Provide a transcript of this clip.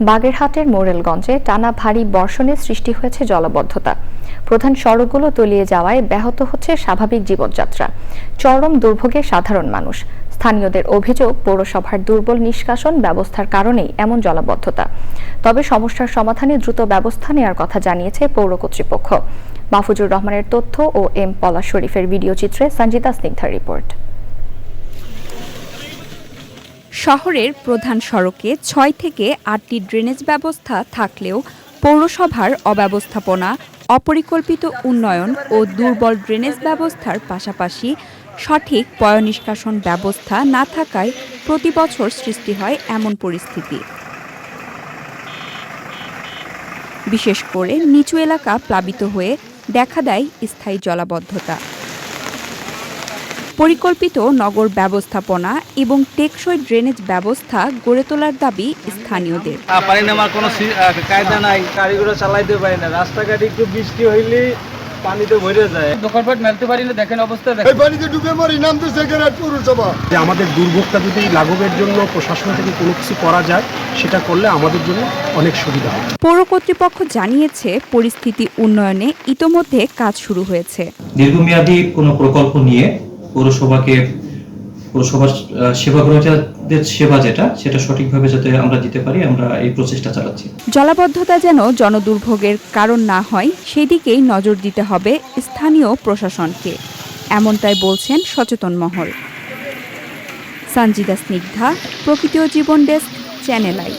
বাগেরহাটের মোরেলগঞ্জে টানা ভারী বর্ষণে সৃষ্টি হয়েছে জলবদ্ধতা। প্রধান সড়কগুলো তলিয়ে যাওয়ায় ব্যাহত হচ্ছে স্বাভাবিক জীবনযাত্রা। চরম দুর্ভোগে সাধারণ মানুষ। স্থানীয়দের অভিযোগ, পৌরসভার দুর্বল নিষ্কাশন ব্যবস্থার কারণেই এমন জলাবদ্ধতা। তবে সমস্যার সমাধানে দ্রুত ব্যবস্থা নেওয়ার কথা জানিয়েছে পৌর কর্তৃপক্ষ। মাহফুজুর রহমানের তথ্য ও এম পলা শরীফের ভিডিও চিত্রে সঞ্জিতা স্নিগ্ধার রিপোর্ট। শহরের প্রধান সড়কে ছয় থেকে আটটি ড্রেনেজ ব্যবস্থা থাকলেও পৌরসভার অব্যবস্থাপনা, অপরিকল্পিত উন্নয়ন ও দুর্বল ড্রেনেজ ব্যবস্থার পাশাপাশি সঠিক পয়নিষ্কাশন ব্যবস্থা না থাকায় প্রতি বছর সৃষ্টি হয় এমন পরিস্থিতি। বিশেষ করে নিচু এলাকা প্লাবিত হয়ে দেখা দেয় স্থায়ী জলাবদ্ধতা। পরিকল্পিত নগর ব্যবস্থাপনা এবং টেকসই ড্রেনেজ ব্যবস্থা গড়ে তোলার দাবি স্থানীয়দের। পানি নামার কোনো কায়দা নাই। গাড়িগুলো চালাইতে পারি না। রাস্তাঘাট একটু বৃষ্টি হইলে পানিতে ভরে যায়। দোকানপাট মেলতে পারি না দেখেন অবস্থা এই পানিতে ডুবে মরি নামতেছে গ্যারেট পৌরসভা। যে আমাদের দুর্ভোগটা যদি লাঘবের জন্য প্রশাসন থেকে কোনো কিছু করা যায় সেটা করলে আমাদের জন্য অনেক সুবিধা হবে। পৌর কর্তৃপক্ষ জানিয়েছে পরিস্থিতি উন্নয়নে ইতোমধ্যে কাজ শুরু হয়েছে। দীর্ঘমেয়াদী কোনো প্রকল্প নিয়ে পৌরসভাকে, পৌরসভার সেবা গ্রহীতাদের সেবা যেটা, সেটা সঠিকভাবে যাতে আমরা দিতে পারি, আমরা এই প্রচেষ্টা চালাচ্ছি। জলাবদ্ধতা যেন জনদুর্ভোগের কারণ না হয়, সেদিকেই নজর দিতে হবে স্থানীয় প্রশাসনকে। এমনটাই বলছেন সচেতন মহল। সঞ্জিদা স্নিগ্ধা প্রকৃতি ও জীবন ডেস্ক, চ্যানেল আই।